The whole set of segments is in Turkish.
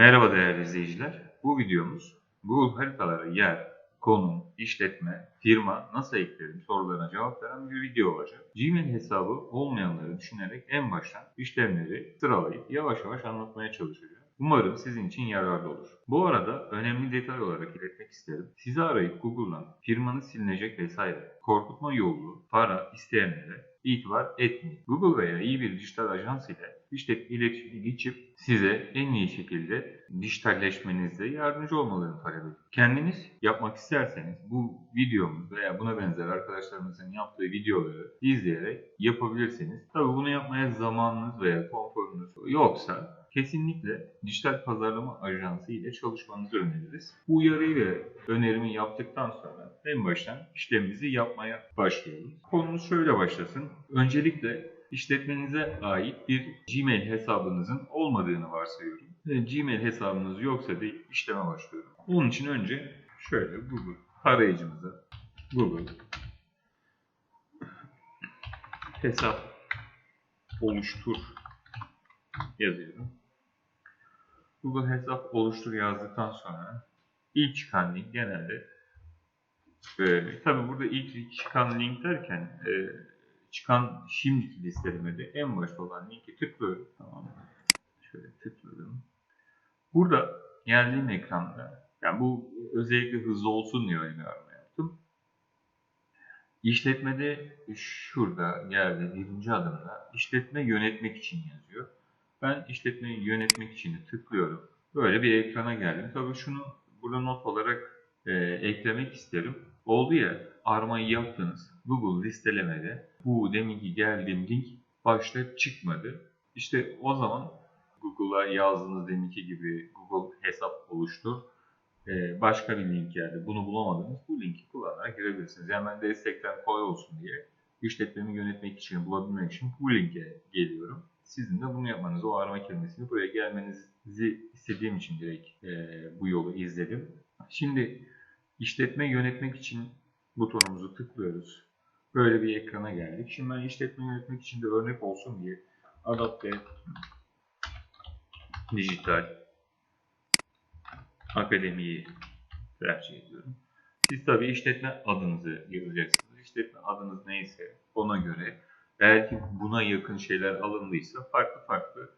Merhaba değerli izleyiciler. Bu videomuz Google haritalara yer, konum, işletme, firma nasıl eklerim sorularına cevap veren bir video olacak. Gmail hesabı olmayanları düşünerek en baştan işlemleri sıralayıp yavaş yavaş anlatmaya çalışacağım. Umarım sizin için yararlı olur. Bu arada önemli detay olarak iletmek isterim. Sizi arayıp Google'dan firmanız silinecek vesaire korkutma yolu, para isteyenlere itibar etmeyin. Google veya iyi bir dijital ajans ile işte iletişime geçip size en iyi şekilde dijitalleşmenizde yardımcı olmalarını talep ediyorum. Kendiniz yapmak isterseniz bu videomuz veya buna benzer arkadaşlarımızın yaptığı videoları izleyerek yapabilirsiniz. Tabii bunu yapmaya zamanınız veya konforunuz yoksa kesinlikle dijital pazarlama ajansı ile çalışmanızı öneririz. Bu uyarıyı ve önerimi yaptıktan sonra en baştan işlemimizi yapmaya başlayalım. Konumuz şöyle başlasın. Öncelikle işletmenize ait bir Gmail hesabınızın olmadığını varsayıyorum. Gmail hesabınız yoksa değil işleme başlıyorum. Onun için önce şöyle Google arayıcımıza Google hesap oluştur yazıyorum. Google hesap oluştur yazdıktan sonra ilk çıkan link genelde e, tabi burada ilk çıkan link derken e, çıkan şimdiki listeleme de en başta olan linki tıklıyorum. Tamam mı? Şöyle tıkladım. Burada geldiğim ekranda yani bu özellikle hızlı olsun diye önerme yaptım. İşletmede şurada geldi birinci adımda işletme yönetmek için yazıyor. Ben işletmeyi yönetmek için tıklıyorum. Böyle bir ekrana geldim. Tabii şunu burada not olarak e, eklemek isterim. Oldu ya armayı yaptınız. Google listelemede bu deminki geldiğim link başta çıkmadı. İşte o zaman Google'a yazdığınız deminki gibi Google hesap oluştur. E, başka bir link geldi. Bunu bulamadınız. Bu linki kullanarak girebilirsiniz. Yani ben destekten kolay olsun diye işletmemi yönetmek için, bulabilmek için bu linke geliyorum. Sizin de bunu yapmanız, o arama kelimesini buraya gelmenizi istediğim için direkt e, bu yolu izledim. Şimdi işletme yönetmek için butonumuzu tıklıyoruz. Böyle bir ekrana geldik. Şimdi ben işletme yönetmek için de örnek olsun diye Adapte Dijital Akademi'yi tercih ediyorum. Siz tabii işletme adınızı yazacaksınız. İşletme adınız neyse ona göre eğer ki buna yakın şeyler alındıysa farklı farklı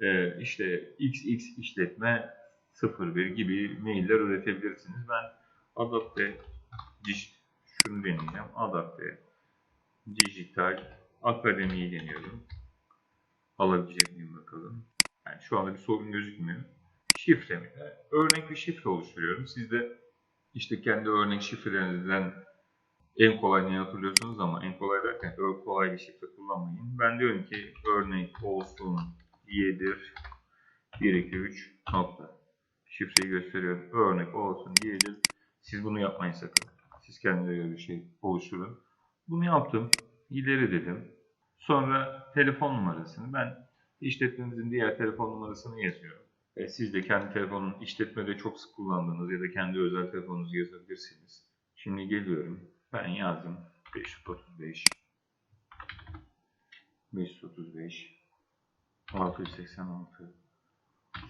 e, işte XX işletme 01 gibi mailler üretebilirsiniz. Ben Adapte şunu deneyeceğim. Adapte Dijital Akademi'yi deniyorum. Alabilecek miyim bakalım. Yani şu anda bir sorun gözükmüyor. Şifremi de örnek bir şifre oluşturuyorum. Siz de işte kendi örnek şifrelerinizden en kolay ne hatırlıyorsunuz ama en kolay derken kolay bir şifre kullanmayın. Ben diyorum ki örnek olsun diyedir 1 2 3 nokta. Şifreyi gösteriyorum. Örnek olsun diyedir. Siz bunu yapmayın sakın. Siz kendinize göre bir şey oluşturun. Bunu yaptım. İleri dedim. Sonra telefon numarasını ben işletmemizin diğer telefon numarasını yazıyorum. E, siz de kendi telefonun işletmede çok sık kullandığınız ya da kendi özel telefonunuzu yazabilirsiniz. Şimdi geliyorum. Ben yazdım 535 535 686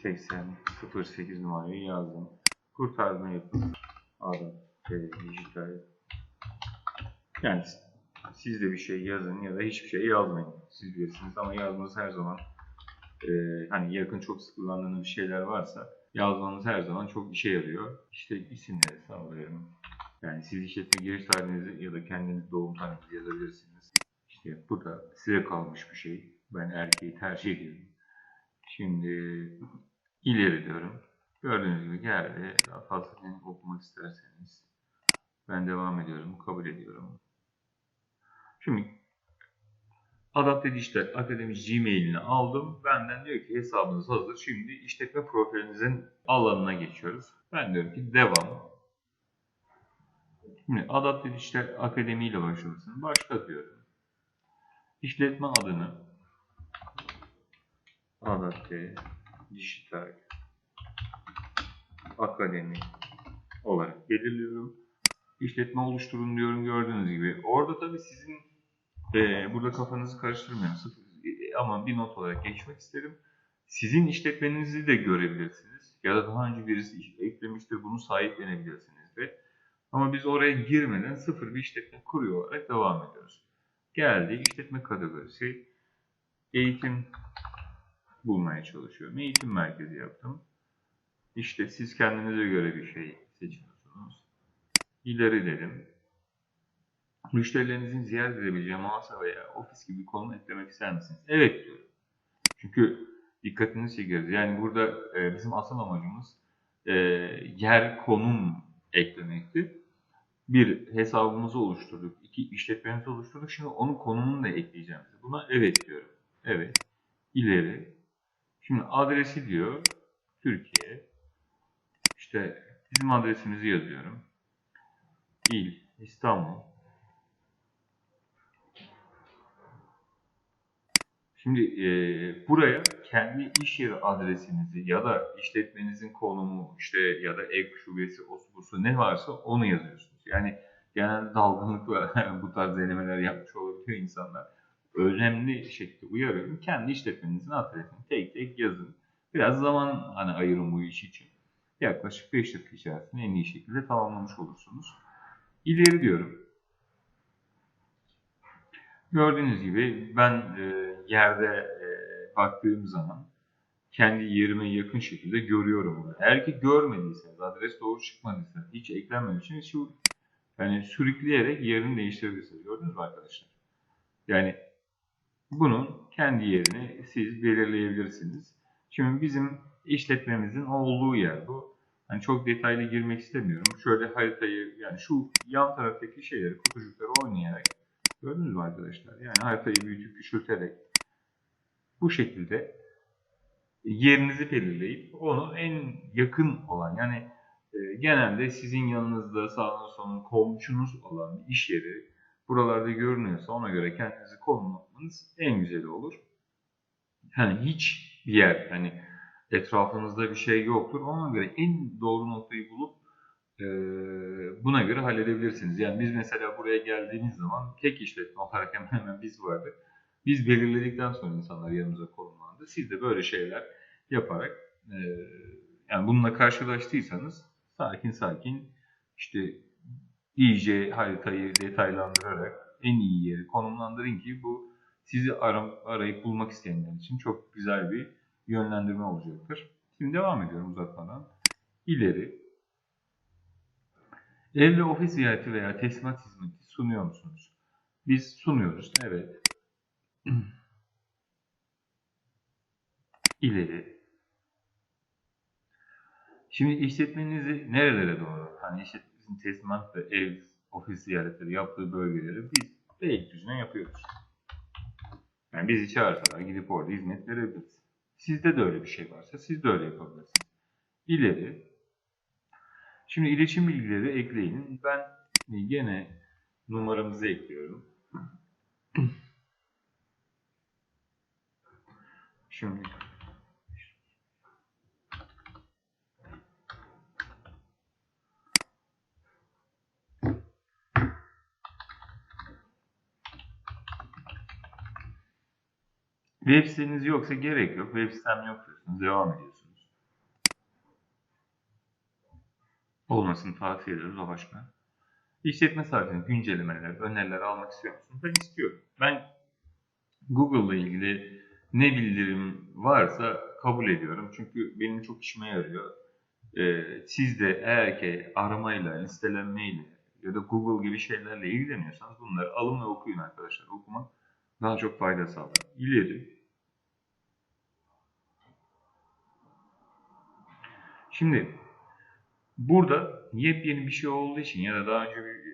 80 08 numarayı yazdım. Kurtarma yapın. Adam dijital. Yani siz de bir şey yazın ya da hiçbir şey yazmayın. Siz bilirsiniz ama yazmanız her zaman e, hani yakın çok sık kullandığınız bir şeyler varsa yazmanız her zaman çok işe yarıyor. İşte isimleri sağlıyorum. Yani siz işletme giriş tarihinizi ya da kendiniz doğum tarihinizi yazabilirsiniz. İşte bu da size kalmış bir şey. Ben erkeği tercih ediyorum. Şimdi ileri diyorum. Gördüğünüz gibi geldi. Daha fazla okumak isterseniz ben devam ediyorum. Kabul ediyorum. Şimdi Adapte Dijital Akademi Gmail'ini aldım. Benden diyor ki hesabınız hazır. Şimdi işletme profilinizin alanına geçiyoruz. Ben diyorum ki devam. Şimdi Adapte Dijital Akademi ile başlasın. Başla diyorum. İşletme adını Adapte Dijital Akademi olarak belirliyorum. İşletme oluşturun diyorum gördüğünüz gibi. Orada tabii sizin e, burada kafanızı karıştırmayın. Sıfır, ama bir not olarak geçmek isterim. Sizin işletmenizi de görebilirsiniz. Ya da daha önce birisi eklemiştir, bunu sahiplenebilirsiniz de. Ama biz oraya girmeden sıfır bir işletme kuruyor olarak devam ediyoruz. Geldi işletme kategorisi. Eğitim bulmaya çalışıyorum. Eğitim merkezi yaptım. İşte siz kendinize göre bir şey seçiyorsunuz. İleri dedim. Müşterilerinizin ziyaret edebileceği mağaza veya ofis gibi konum eklemek ister misiniz? Evet diyorum. Çünkü dikkatinizi çekeriz. Yani burada e, bizim asıl amacımız e, yer konum eklemekti. Bir hesabımızı oluşturduk. iki işletmemizi oluşturduk. Şimdi onun konumunu da ekleyeceğim. Buna evet diyorum. Evet. İleri. Şimdi adresi diyor. Türkiye. İşte bizim adresimizi yazıyorum. İl, İstanbul. Şimdi e, buraya kendi iş yeri adresinizi ya da işletmenizin konumu işte ya da ev şubesi, osu ne varsa onu yazıyorsunuz. Yani genelde dalgınlıkla bu tarz denemeler yapmış olabiliyor insanlar. Önemli şekilde uyarıyorum. Kendi işletmenizin adresini tek tek yazın. Biraz zaman hani ayırın bu iş için. Yaklaşık 5 dakika içerisinde en iyi şekilde tamamlamış olursunuz. İleri diyorum. Gördüğünüz gibi ben e, yerde e, baktığım zaman kendi yerime yakın şekilde görüyorum bunu. Eğer ki görmediyseniz, adres doğru çıkmadıysa, hiç eklenmemişsiniz, şu yani sürükleyerek yerini değiştirebilirsiniz. Gördünüz mü arkadaşlar? Yani bunun kendi yerini siz belirleyebilirsiniz. Şimdi bizim işletmemizin olduğu yer bu. Hani çok detaylı girmek istemiyorum. Şöyle haritayı yani şu yan taraftaki şeyleri, kutucukları oynayarak gördünüz mü arkadaşlar? Yani haritayı büyütüp küçülterek bu şekilde yerinizi belirleyip onu en yakın olan yani e, genelde sizin yanınızda sağınız solunuz komşunuz olan bir iş yeri buralarda görünüyorsa ona göre kendinizi konumlamanız en güzeli olur. Yani hiç bir yer hani etrafınızda bir şey yoktur. Ona göre en doğru noktayı bulup e, buna göre halledebilirsiniz. Yani biz mesela buraya geldiğimiz zaman tek işletme olarak hemen hemen biz vardık. Biz belirledikten sonra insanlar yanımıza konumlandı. Siz de böyle şeyler yaparak e, yani bununla karşılaştıysanız sakin sakin işte iyice haritayı detaylandırarak en iyi yeri konumlandırın ki bu sizi arayıp bulmak isteyenler için çok güzel bir yönlendirme olacaktır. Şimdi devam ediyorum uzatmadan. İleri. Ev ve ofis ziyareti veya teslimat hizmeti sunuyor musunuz? Biz sunuyoruz. Evet. İleri. Şimdi işletmenizi nerelere doğru? Hani işletmenizin teslimat ve ev, ofis ziyaretleri yaptığı bölgeleri biz Beylikdüzü'ne yapıyoruz. Yani bizi çağırsalar gidip orada hizmet verebiliriz. Sizde de öyle bir şey varsa siz de öyle yapabilirsiniz. İleri. Şimdi iletişim bilgileri ekleyin. Ben gene numaramızı ekliyorum. Şimdi Web siteniz yoksa gerek yok. Web sitem yok diyorsunuz. Devam ediyorsunuz. Olmasını tavsiye ederiz o başka. İşletme sahibinin güncellemeler, öneriler almak istiyor musunuz? Ben istiyorum. Ben Google ile ilgili ne bildirim varsa kabul ediyorum. Çünkü benim çok işime yarıyor. Ee, siz de eğer ki aramayla, listelenmeyle ya da Google gibi şeylerle ilgileniyorsanız bunları alın ve okuyun arkadaşlar. Okumak daha çok fayda sağlar. İleri. Şimdi burada yepyeni bir şey olduğu için ya da daha önce bir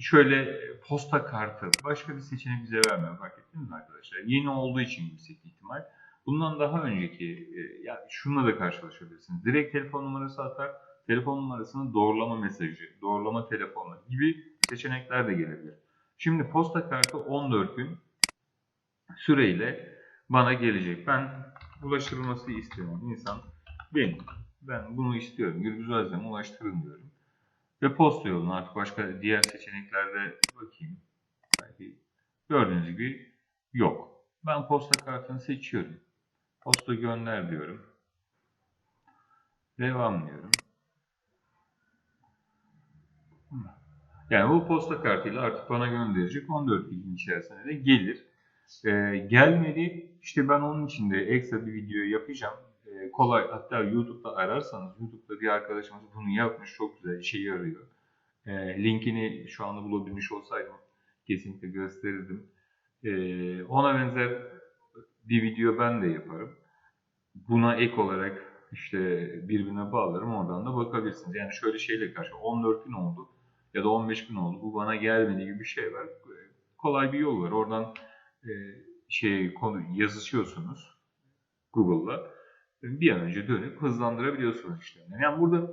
şöyle posta kartı başka bir seçenek bize vermiyor fark ettiniz mi arkadaşlar? Yeni olduğu için yüksek ihtimal. Bundan daha önceki e, ya şununla da karşılaşabilirsiniz. Direkt telefon numarası atar, telefon numarasının doğrulama mesajı, doğrulama telefonu gibi seçenekler de gelebilir. Şimdi posta kartı 14 gün süreyle bana gelecek. Ben ulaştırılması isteyen insan benim. Ben bunu istiyorum. Gürbüz Özlem'e ulaştırın diyorum. Ve posta yolunu artık başka diğer seçeneklerde bakayım. Belki gördüğünüz gibi yok. Ben posta kartını seçiyorum. Posta gönder diyorum. Devam diyorum. Yani bu posta kartıyla artık bana gönderecek 14 gün içerisinde de gelir. Ee, gelmedi. İşte ben onun için de ekstra bir video yapacağım. Ee, kolay. Hatta YouTube'da ararsanız YouTube'da bir arkadaşımız bunu yapmış. Çok güzel işe yarıyor. Ee, linkini şu anda bulabilmiş olsaydım kesinlikle gösterirdim. Ee, ona benzer bir video ben de yaparım. Buna ek olarak işte birbirine bağlarım oradan da bakabilirsiniz. Yani şöyle şeyle karşı 14 gün oldu ya da 15 gün oldu bu bana gelmedi gibi bir şey var. Kolay bir yol var. Oradan e, şey konu yazışıyorsunuz Google'la. Bir an önce dönüp hızlandırabiliyorsunuz işlemleri. Yani burada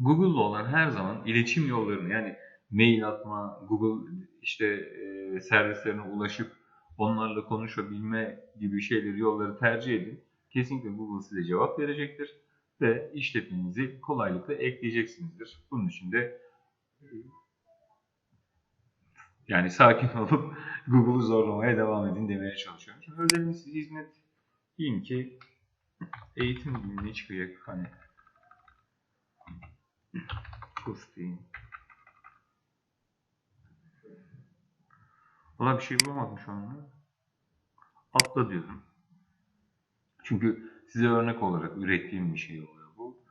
Google'la olan her zaman iletişim yollarını yani mail atma, Google işte e, servislerine ulaşıp onlarla konuşabilme gibi şeyleri, yolları tercih edin. Kesinlikle Google size cevap verecektir ve işletmenizi kolaylıkla ekleyeceksinizdir. Bunun için de e, yani sakin olup Google'u zorlamaya devam edin demeye çalışıyorum. Şimdi özel hizmet diyeyim ki eğitim dilinde çıkacak hani kurs diyeyim. Valla bir şey bulamadım şu anda. Atla diyorum. Çünkü size örnek olarak ürettiğim bir şey oluyor bu.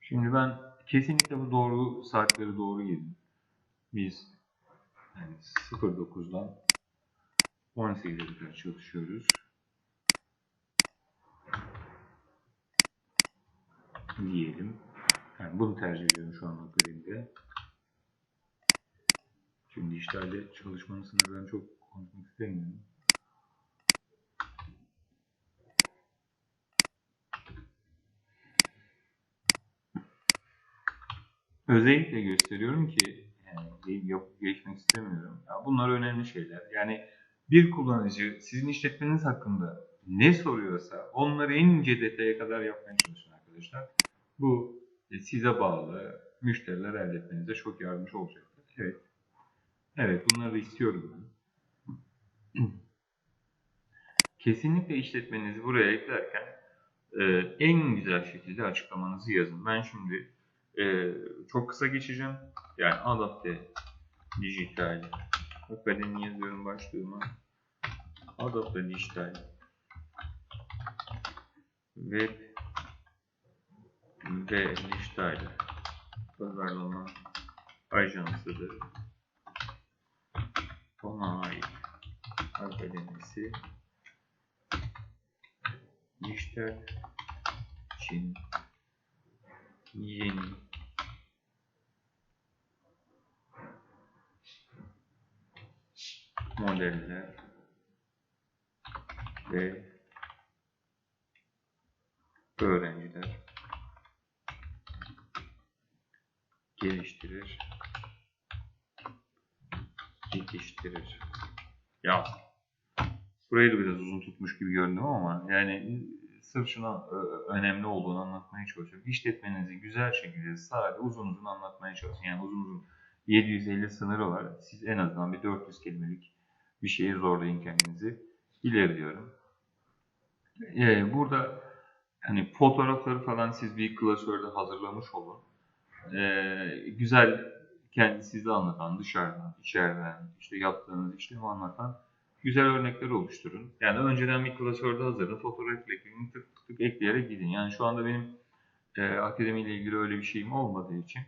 Şimdi ben kesinlikle bu doğru saatleri doğru yedim. Biz yani 09'dan 18'e kadar çalışıyoruz. Diyelim. Yani bunu tercih ediyorum şu an akademide. Şimdi dijitalde çalışmanın sınırlarını çok konuşmak istemiyorum. Özellikle gösteriyorum ki yani yapıp geçmek istemiyorum. Ya bunlar önemli şeyler. Yani bir kullanıcı sizin işletmeniz hakkında ne soruyorsa onları en ince detaya kadar yapmaya çalışın arkadaşlar. Bu size bağlı müşteriler elde etmenize çok yardımcı olacaktır. Evet. Evet bunları istiyorum ben. Kesinlikle işletmenizi buraya eklerken e, en güzel şekilde açıklamanızı yazın. Ben şimdi e, çok kısa geçeceğim. Yani adapte dijital akademi yazıyorum başlığıma. Adapte dijital web ve dijital pazarlama ajansıdır. Ona ait akademisi. Dijital için yeni. Modeller. Ve burayı da biraz uzun tutmuş gibi görünüyor ama yani sırf şuna önemli olduğunu anlatmaya çalışıyorum. İşletmenizi güzel şekilde sade uzun uzun anlatmaya çalışın. Yani uzun uzun 750 sınırı var. Siz en azından bir 400 kelimelik bir şeye zorlayın kendinizi. İleri diyorum. Ee, burada hani fotoğrafları falan siz bir klasörde hazırlamış olun. Ee, güzel kendi sizi anlatan, dışarıdan, içeriden, işte yaptığınız işlemi anlatan güzel örnekler oluşturun. Yani önceden bir klasörde hazırlayın, fotoğraf ekleyin, tık tık tık ekleyerek gidin. Yani şu anda benim e, akademiyle ilgili öyle bir şeyim olmadığı için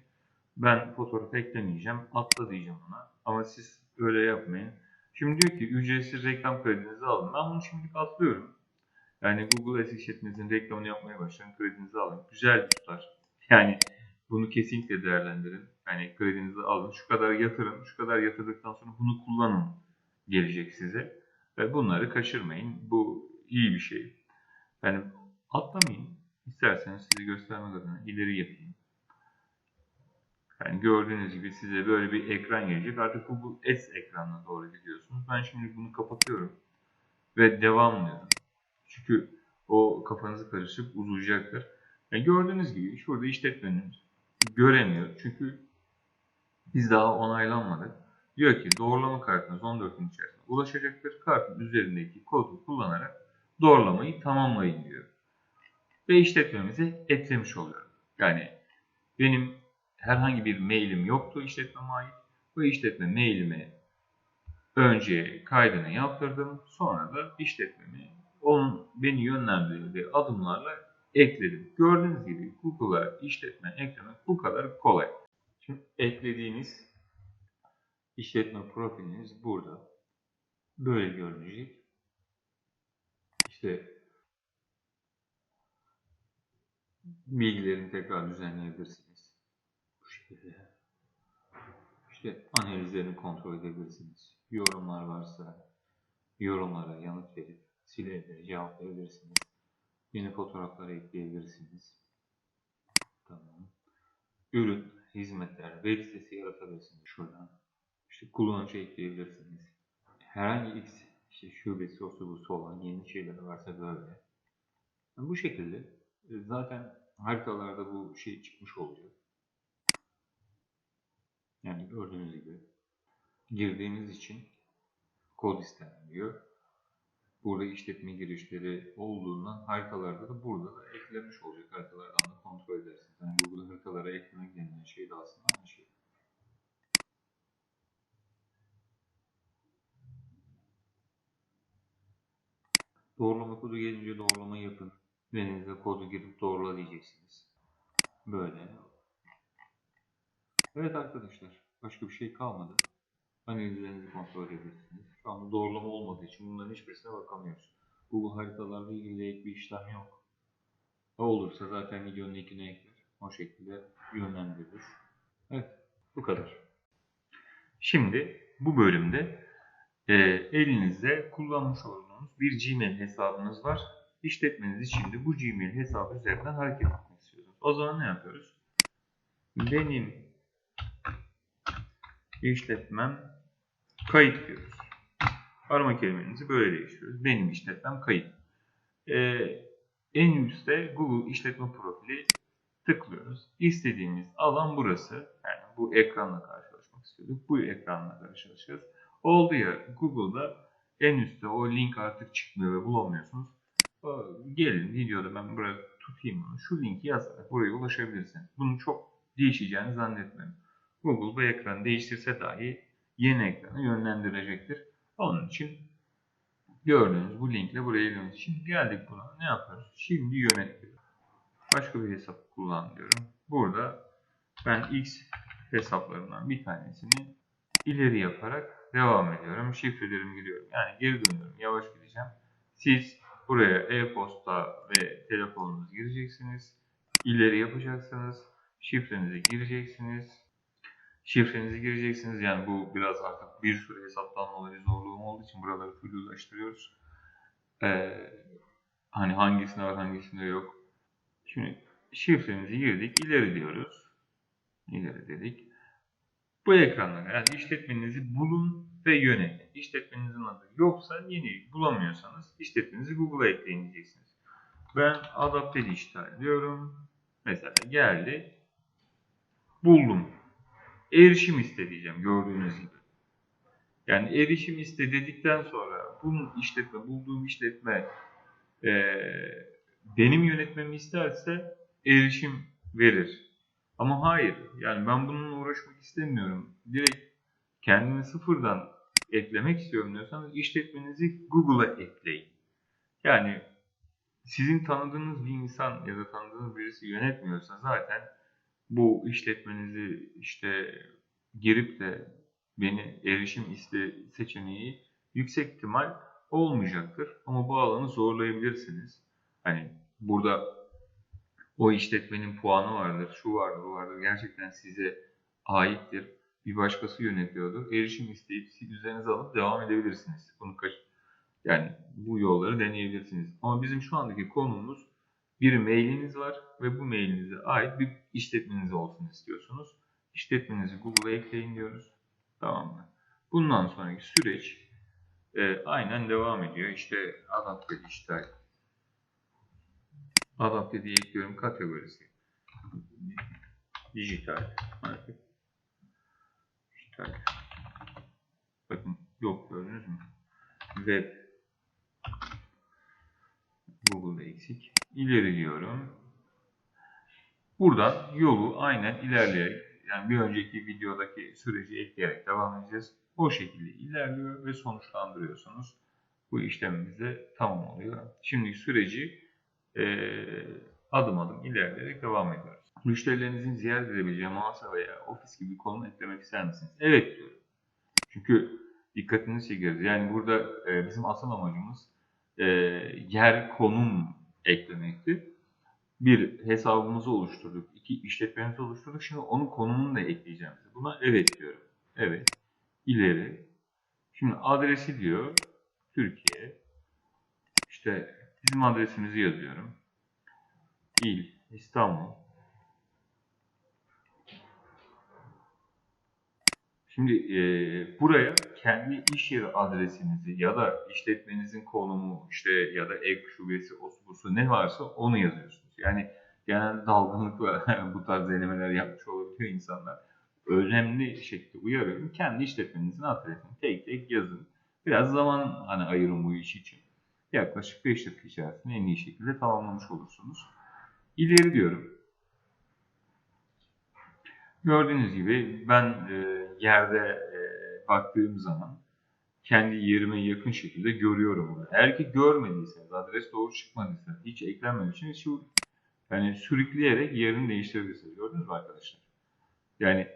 ben fotoğraf eklemeyeceğim, atla diyeceğim ona. Ama siz öyle yapmayın. Şimdi diyor ki ücretsiz reklam kredinizi alın. Ben bunu şimdilik atlıyorum. Yani Google Ads işletmenizin reklamını yapmaya başlayın, kredinizi alın. Güzel bir tutar. Yani bunu kesinlikle değerlendirin. Yani kredinizi alın, şu kadar yatırın, şu kadar yatırdıktan sonra bunu kullanın gelecek size. Ve bunları kaçırmayın. Bu iyi bir şey. Yani atlamayın. İsterseniz sizi göstermek adına ileri yapayım. Yani gördüğünüz gibi size böyle bir ekran gelecek. Artık Google Ads ekranına doğru gidiyorsunuz. Ben şimdi bunu kapatıyorum. Ve devam diyorum. Çünkü o kafanızı karışıp uzayacaktır. Yani gördüğünüz gibi şurada işletmenin göremiyor. Çünkü biz daha onaylanmadık. Diyor ki doğrulama kartınız 14 gün içerisinde ulaşacaktır. Kartın üzerindeki kodu kullanarak doğrulamayı tamamlayın diyor. Ve işletmemizi eklemiş oluyorum. Yani benim herhangi bir mailim yoktu işletmeme ait. Bu işletme mailime önce kaydını yaptırdım. Sonra da işletmemi onun beni yönlendirdiği adımlarla ekledim. Gördüğünüz gibi Google'a işletme eklemek bu kadar kolay. Şimdi eklediğiniz işletme profiliniz burada. Böyle görünecek. İşte bilgilerini tekrar düzenleyebilirsiniz. Bu şekilde. İşte analizlerini kontrol edebilirsiniz. Yorumlar varsa yorumlara yanıt verip silebilir, cevap verebilirsiniz. Yeni fotoğrafları ekleyebilirsiniz. Tamam. Ürün, hizmetler, web sitesi yaratabilirsiniz şuradan. İşte kullanıcı ekleyebilirsiniz. Herhangi X işte şubesi, osu busu olan yeni şeyler varsa böyle. Bu şekilde e, zaten haritalarda bu şey çıkmış oluyor. Yani gördüğünüz gibi girdiğiniz için kod istenmiyor. Burada işletme girişleri olduğundan haritalarda da burada da eklenmiş olacak. Haritalardan da kontrol edersiniz. Yani Google haritalara eklemek denilen şey de aslında aynı şey. Doğrulama kodu gelince doğrulama yapın. Denize kodu girip doğrula diyeceksiniz. Böyle. Evet arkadaşlar. Başka bir şey kalmadı. Analizlerinizi kontrol edebilirsiniz. Şu anda doğrulama olmadığı için bunların hiçbirisine bakamıyoruz. Google haritalarla ilgili ek bir işlem yok. O olursa zaten videonun linkine ekler. O şekilde yönlendiririz. Evet. Bu kadar. Şimdi bu bölümde e, elinizde kullanmış olduğunuz bir Gmail hesabınız var. İşletmeniz için de bu Gmail hesabı üzerinden hareket etmek istiyorsunuz. O zaman ne yapıyoruz? Benim işletmem kayıt diyoruz. Arama kelimenizi böyle değiştiriyoruz. Benim işletmem kayıt. Ee, en üstte Google işletme profili tıklıyoruz. İstediğimiz alan burası. Yani bu ekranla karşılaşmak istiyorduk. Bu ekranla karşılaşacağız. Oldu ya Google'da en üstte o link artık çıkmıyor ve bulamıyorsunuz. Gelin videoda ben buraya tutayım bunu. Şu linki yazarak buraya ulaşabilirsiniz. Bunun çok değişeceğini zannetmiyorum. Google bu ekranı değiştirse dahi yeni ekranı yönlendirecektir. Onun için gördüğünüz bu linkle buraya geliyoruz. Şimdi geldik buna. Ne yapıyoruz? Şimdi yönet diyor. Başka bir hesap kullan diyorum. Burada ben X hesaplarından bir tanesini ileri yaparak devam ediyorum. Şifrelerimi giriyorum. Yani geri dönüyorum. Yavaş gideceğim. Siz buraya e-posta ve telefonunuzu gireceksiniz. İleri yapacaksınız. Şifrenizi gireceksiniz. Şifrenizi gireceksiniz. Yani bu biraz artık bir sürü hesaptan dolayı zorluğum olduğu için buraları flulaştırıyoruz. Ee, hani hangisinde var hangisinde yok. Şimdi şifremizi girdik. ileri diyoruz. İleri dedik. Bu ekranda yani işletmenizi bulun ve yönetin. İşletmenizin adı yoksa yeni bulamıyorsanız işletmenizi Google'a ekleyin diyeceksiniz. Ben adapte dijital diyorum. Mesela geldi. Buldum. Erişim iste diyeceğim gördüğünüz gibi. Yani erişim iste dedikten sonra bunun işletme, bulduğum işletme e, benim yönetmemi isterse erişim verir. Ama hayır. Yani ben bununla uğraşmak istemiyorum. Direkt kendimi sıfırdan eklemek istiyorum diyorsanız işletmenizi Google'a ekleyin. Yani sizin tanıdığınız bir insan ya da tanıdığınız birisi yönetmiyorsa zaten bu işletmenizi işte girip de beni erişim iste seçeneği yüksek ihtimal olmayacaktır. Ama bu alanı zorlayabilirsiniz. Hani burada o işletmenin puanı vardır, şu vardır, bu vardır. Gerçekten size aittir. Bir başkası yönetiyordur. Erişim isteyip siz üzerinize alıp devam edebilirsiniz. Bunu kaç yani bu yolları deneyebilirsiniz. Ama bizim şu andaki konumuz bir mailiniz var ve bu mailinize ait bir işletmeniz olsun istiyorsunuz. İşletmenizi Google'a ekleyin diyoruz. Tamam mı? Bundan sonraki süreç e, aynen devam ediyor. İşte adapte dijital adapte diye ekliyorum kategorisi. Dijital market. Dijital. Bakın yok gördünüz mü? Web ileri diyorum. Buradan yolu aynen ilerleyerek yani bir önceki videodaki süreci ekleyerek devam edeceğiz. O şekilde ilerliyor ve sonuçlandırıyorsunuz. Bu işlemimiz de tamam oluyor. Şimdi süreci adım adım ilerleyerek devam ediyoruz. Müşterilerinizin ziyaret edebileceği mağaza veya ofis gibi konum eklemek ister misiniz? Evet diyorum. Çünkü dikkatinizi çekeriz. Yani burada e, bizim asıl amacımız e, yer konum eklemekti. Bir hesabımızı oluşturduk, iki işletmemizi oluşturduk. Şimdi onun konumunu da ekleyeceğim. Buna evet diyorum. Evet. İleri. Şimdi adresi diyor. Türkiye. İşte bizim adresimizi yazıyorum. İl, İstanbul. Şimdi e, buraya kendi iş yeri adresinizi ya da işletmenizin konumu işte ya da ev şubesi, osu busu ne varsa onu yazıyorsunuz. Yani genelde dalgınlıkla bu tarz denemeler yapmış olabiliyor insanlar. Önemli şekilde uyarıyorum. Kendi işletmenizin adresini tek tek yazın. Biraz zaman hani ayırın bu iş için. Yaklaşık 5 dakika içerisinde en iyi şekilde tamamlamış olursunuz. İleri diyorum. Gördüğünüz gibi ben e, yerde e, baktığım zaman kendi yerime yakın şekilde görüyorum bunu. Eğer ki görmediyseniz, adres doğru çıkmadıysa, hiç eklenmemişsiniz, şu yani sürükleyerek yerini değiştirebilirsiniz. Gördünüz mü arkadaşlar? Yani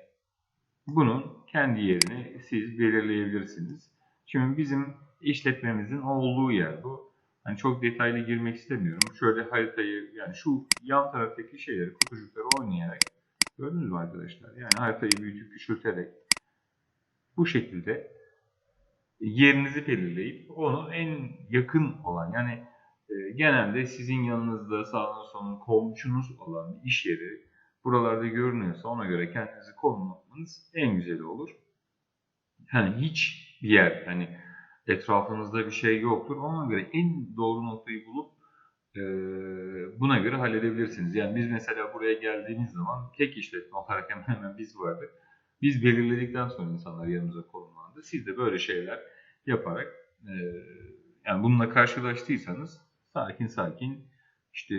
bunun kendi yerini siz belirleyebilirsiniz. Şimdi bizim işletmemizin olduğu yer bu. Hani çok detaylı girmek istemiyorum. Şöyle haritayı yani şu yan taraftaki şeyleri, kutucukları oynayarak Gördünüz mü arkadaşlar? Yani haritayı büyütüp küçülterek bu şekilde yerinizi belirleyip onu en yakın olan yani e, genelde sizin yanınızda sağınız solunuz komşunuz olan iş yeri buralarda görünüyorsa ona göre kendinizi konumlamanız en güzeli olur. Yani hiç bir yer hani etrafınızda bir şey yoktur. Ona göre en doğru noktayı bulup e, buna göre halledebilirsiniz. Yani biz mesela buraya geldiğimiz zaman tek işletme olarak hemen hemen biz vardık. Biz belirledikten sonra insanlar yanımıza konumlandı. Siz de böyle şeyler yaparak e, yani bununla karşılaştıysanız sakin sakin işte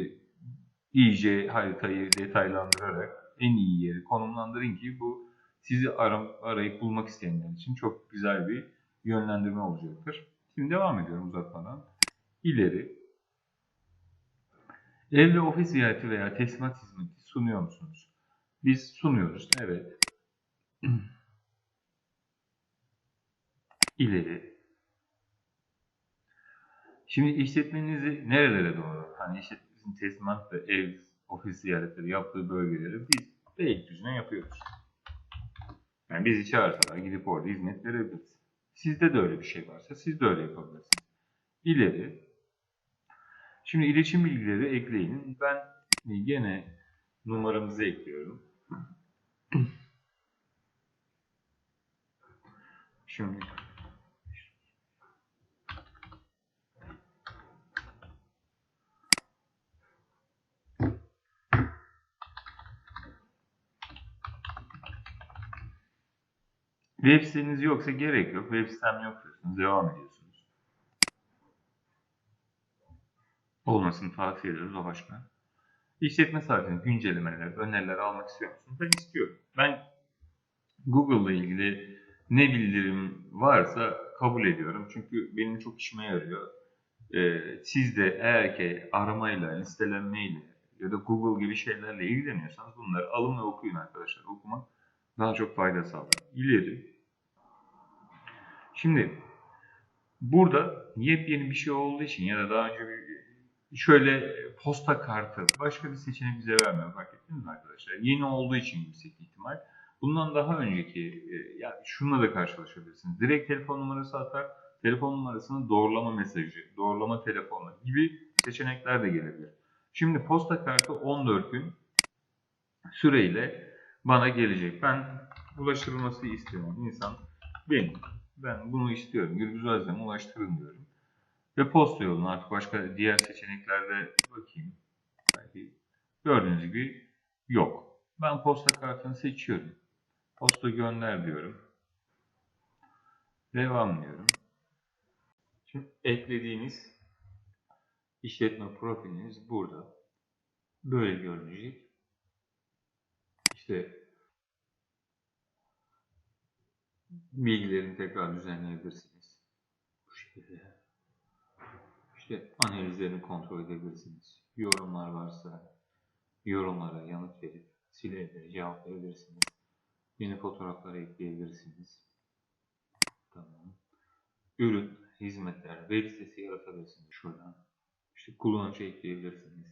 iyice haritayı detaylandırarak en iyi yeri konumlandırın ki bu sizi arayıp bulmak isteyenler için çok güzel bir yönlendirme olacaktır. Şimdi devam ediyorum uzatmadan. İleri Ev ve ofis ziyareti veya teslimat hizmeti sunuyor musunuz? Biz sunuyoruz. Evet. İleri. Şimdi işletmenizi nerelere doğru? Hani işletmenizin teslimat ve ev, ofis ziyaretleri yaptığı bölgeleri biz Beylikdüzü'ne yapıyoruz. Yani bizi çağırsalar gidip orada hizmet verebiliriz. Sizde de öyle bir şey varsa siz de öyle yapabilirsiniz. İleri. Şimdi iletişim bilgileri ekleyin. Ben gene numaramızı ekliyorum. Şimdi Web siteniz yoksa gerek yok. Web sitem yok diyorsunuz. Devam ediyorsunuz. Olmasını tavsiye ediyoruz o başka. İşletme sahibinin güncellemeler, öneriler almak istiyor musunuz? Ben istiyorum. Ben Google ile ilgili ne bildirim varsa kabul ediyorum. Çünkü benim çok işime yarıyor. Ee, siz de eğer ki aramayla, listelenmeyle ya da Google gibi şeylerle ilgileniyorsanız bunları alın ve okuyun arkadaşlar. Okumak daha çok fayda sağlar. İleri. Şimdi burada yepyeni bir şey olduğu için ya da daha önce bir şöyle posta kartı başka bir seçenek bize vermiyor fark ettiniz mi arkadaşlar? Yeni olduğu için yüksek ihtimal. Bundan daha önceki e, ya şununla da karşılaşabilirsiniz. Direkt telefon numarası atar, telefon numarasını doğrulama mesajı, doğrulama telefonu gibi seçenekler de gelebilir. Şimdi posta kartı 14 gün süreyle bana gelecek. Ben ulaştırılması istiyorum. İnsan benim. Ben bunu istiyorum. Gürbüz Özlem'e ulaştırın diyorum. Ve posta yolunu artık başka diğer seçeneklerde bakayım. Belki gördüğünüz gibi yok. Ben posta kartını seçiyorum. Posta gönder diyorum. Devam diyorum. Şimdi eklediğiniz işletme profiliniz burada. Böyle görünecek. İşte bilgilerini tekrar düzenleyebilirsiniz. Bu şekilde. İşte analizlerini kontrol edebilirsiniz. Yorumlar varsa yorumlara yanıt verip silebilir, cevap verebilirsiniz. Yeni fotoğraflar ekleyebilirsiniz. Tamam. Ürün, hizmetler, web sitesi yaratabilirsiniz şuradan. İşte kullanıcı ekleyebilirsiniz.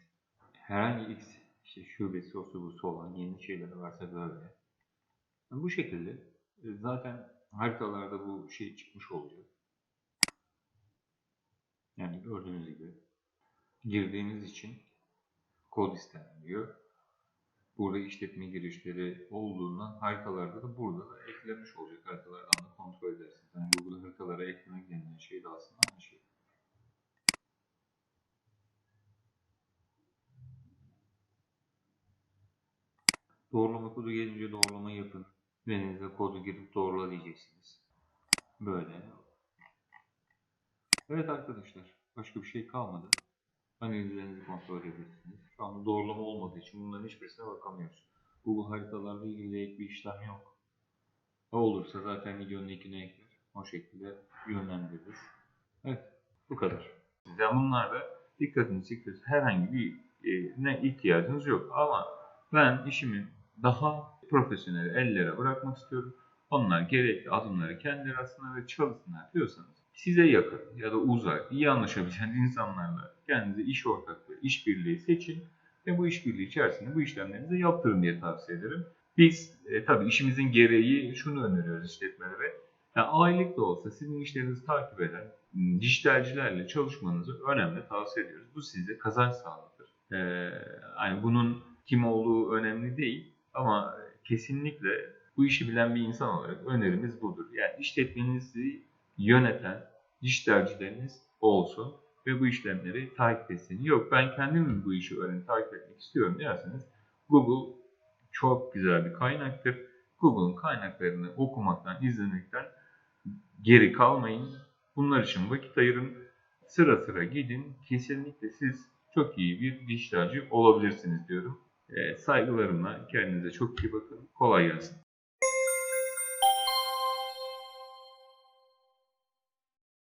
Herhangi X işte şubesi, osu busu olan yeni şeyler varsa böyle. Bu şekilde zaten haritalarda bu şey çıkmış oluyor. Yani gördüğünüz gibi girdiğiniz için kod istenmiyor. Burada işletme girişleri olduğundan haritalarda da burada da eklenmiş olacak. Haritalardan da kontrol edersiniz. Yani Google haritalara eklemek denilen şey de aslında aynı şey. Doğrulama kodu gelince doğrulama yapın. Denize kodu girip doğrula diyeceksiniz. Böyle. Evet arkadaşlar. Başka bir şey kalmadı. Analizlerinizi kontrol edebilirsiniz. Şu anda doğrulama olmadığı için bunların hiçbirisine bakamıyoruz. Google haritalarla ilgili ek bir işlem yok. O olursa zaten videonun linkine ekler. O şekilde yönlendiririz. Evet. Bu kadar. Yani bunlarda dikkatinizi çekiyoruz. Herhangi bir e, ne ihtiyacınız yok. Ama ben işimi daha profesyonel ellere bırakmak istiyorum. Onlar gerekli adımları kendileri aslında ve çalışsınlar diyorsanız size yakın ya da uzak, iyi anlaşabilen insanlarla kendinize iş ortaklığı, işbirliği seçin ve bu işbirliği içerisinde bu işlemlerinizi yaptırın diye tavsiye ederim. Biz e, tabii işimizin gereği şunu öneriyoruz işletmelere. Yani aylık da olsa sizin işlerinizi takip eden dijitalcilerle çalışmanızı önemli tavsiye ediyoruz. Bu size kazanç sağlatır. Ee, hani bunun kim olduğu önemli değil ama kesinlikle bu işi bilen bir insan olarak önerimiz budur. Yani işletmenizi yöneten dijitalcileriniz olsun ve bu işlemleri takip etsin. Yok ben kendim bu işi öğrenip takip etmek istiyorum derseniz Google çok güzel bir kaynaktır. Google'un kaynaklarını okumaktan, izlemekten geri kalmayın. Bunlar için vakit ayırın. Sıra sıra gidin. Kesinlikle siz çok iyi bir dijitalci olabilirsiniz diyorum. Ee, saygılarımla kendinize çok iyi bakın. Kolay gelsin.